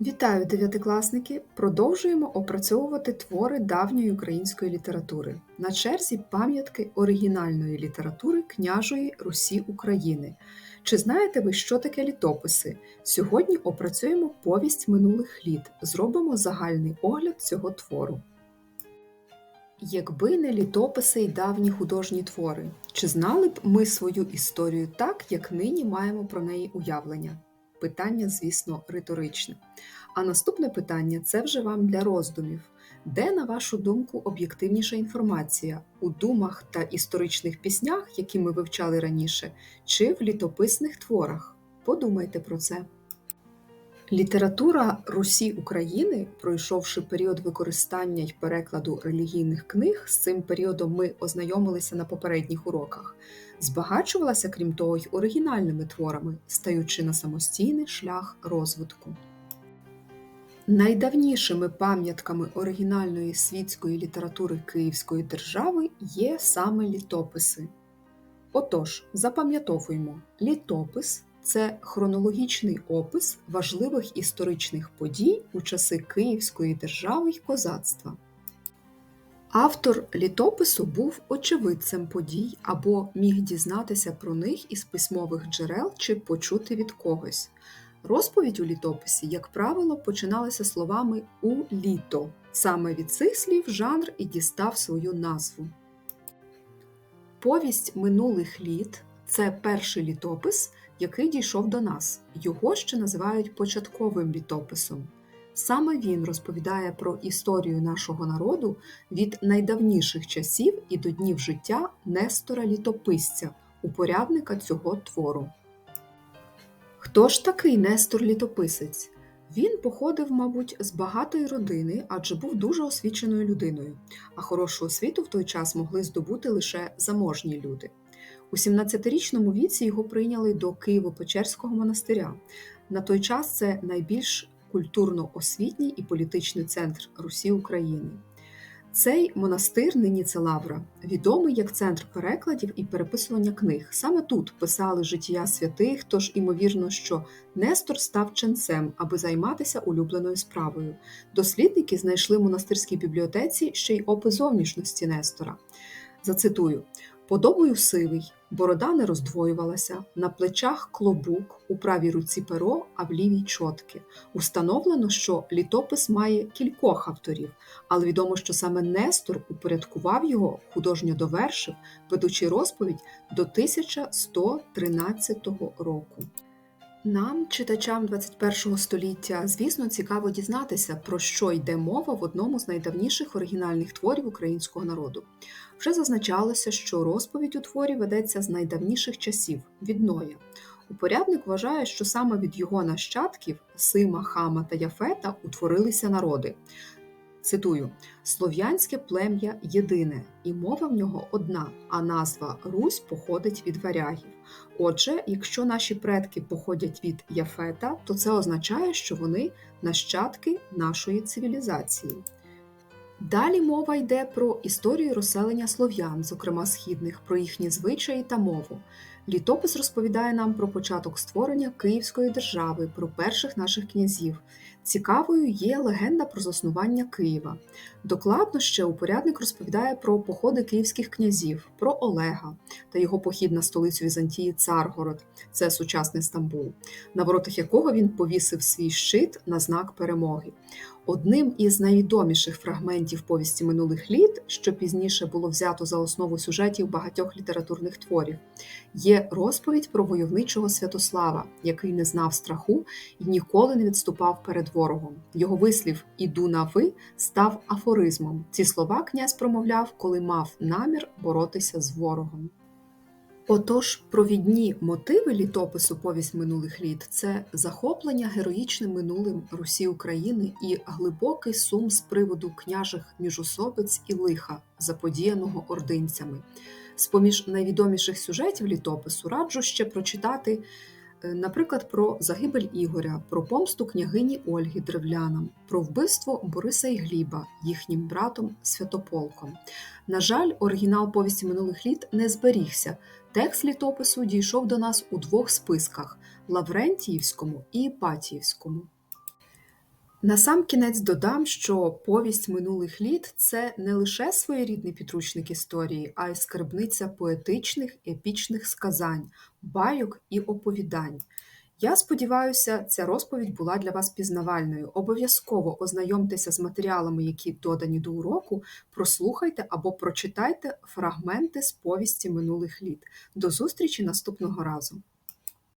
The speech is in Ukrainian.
Вітаю, дев'ятикласники! Продовжуємо опрацьовувати твори давньої української літератури. На черзі пам'ятки оригінальної літератури княжої Русі України. Чи знаєте ви, що таке літописи? Сьогодні опрацюємо повість минулих літ, зробимо загальний огляд цього твору. Якби не літописи й давні художні твори, чи знали б ми свою історію так, як нині маємо про неї уявлення? Питання, звісно, риторичне. А наступне питання це вже вам для роздумів. Де, на вашу думку, об'єктивніша інформація у думах та історичних піснях, які ми вивчали раніше, чи в літописних творах? Подумайте про це. Література Русі України, пройшовши період використання й перекладу релігійних книг, з цим періодом ми ознайомилися на попередніх уроках, збагачувалася, крім того, й оригінальними творами, стаючи на самостійний шлях розвитку. Найдавнішими пам'ятками оригінальної світської літератури Київської держави є саме літописи. Отож, запам'ятовуємо, літопис це хронологічний опис важливих історичних подій у часи Київської держави й козацтва. Автор літопису був очевидцем подій або міг дізнатися про них із письмових джерел чи почути від когось. Розповідь у літописі, як правило, починалася словами у літо. Саме від цих слів жанр і дістав свою назву. Повість минулих літ це перший літопис, який дійшов до нас. Його ще називають початковим літописом. Саме він розповідає про історію нашого народу від найдавніших часів і до днів життя Нестора Літописця, упорядника цього твору. Хто ж такий Нестор Літописець? Він походив, мабуть, з багатої родини, адже був дуже освіченою людиною, а хорошу освіту в той час могли здобути лише заможні люди. У 17-річному віці його прийняли до Києво-Печерського монастиря. На той час це найбільш культурно-освітній і політичний центр Русі України. Цей монастир, нині це Лавра, відомий як центр перекладів і переписування книг. Саме тут писали життя святих, тож імовірно, що Нестор став ченцем, аби займатися улюбленою справою. Дослідники знайшли в монастирській бібліотеці ще й опис зовнішності Нестора. Зацитую: Подобою сивий, борода не роздвоювалася, на плечах клобук, у правій руці перо, а в лівій чотки. Установлено, що літопис має кількох авторів, але відомо, що саме Нестор упорядкував його, художньо довершив, ведучи розповідь до 1113 року. Нам, читачам 21 століття, звісно, цікаво дізнатися, про що йде мова в одному з найдавніших оригінальних творів українського народу. Вже зазначалося, що розповідь у творі ведеться з найдавніших часів від Ноя. Упорядник вважає, що саме від його нащадків Сима, Хама та Яфета утворилися народи. Цитую: Слов'янське плем'я єдине, і мова в нього одна, а назва Русь походить від варягів. Отже, якщо наші предки походять від Яфета, то це означає, що вони нащадки нашої цивілізації. Далі мова йде про історію розселення слов'ян, зокрема східних, про їхні звичаї та мову. Літопис розповідає нам про початок створення Київської держави, про перших наших князів. Цікавою є легенда про заснування Києва. Докладно ще упорядник розповідає про походи київських князів, про Олега та його похід на столицю Візантії Царгород, це сучасний Стамбул, на воротах якого він повісив свій щит на знак перемоги. Одним із найвідоміших фрагментів повісті минулих літ, що пізніше було взято за основу сюжетів багатьох літературних творів, є розповідь про войовничого Святослава, який не знав страху і ніколи не відступав перед ворогом. Його вислів Іду на ви став афоризмом. Ці слова князь промовляв, коли мав намір боротися з ворогом. Отож, провідні мотиви літопису повість минулих літ це захоплення героїчним минулим Русі України і глибокий сум з приводу княжих міжособиць і лиха, заподіяного ординцями. З поміж найвідоміших сюжетів літопису раджу ще прочитати Е, наприклад, про загибель Ігоря, про помсту княгині Ольги древлянам, про вбивство Бориса і Гліба, їхнім братом Святополком. На жаль, оригінал повісті минулих літ не зберігся. Текст літопису дійшов до нас у двох списках Лаврентіївському і Іпатіївському. Насамкінець додам, що повість минулих літ це не лише своєрідний підручник історії, а й скарбниця поетичних, епічних сказань, байок і оповідань. Я сподіваюся, ця розповідь була для вас пізнавальною. Обов'язково ознайомтеся з матеріалами, які додані до уроку, прослухайте або прочитайте фрагменти з повісті минулих літ. До зустрічі наступного разу!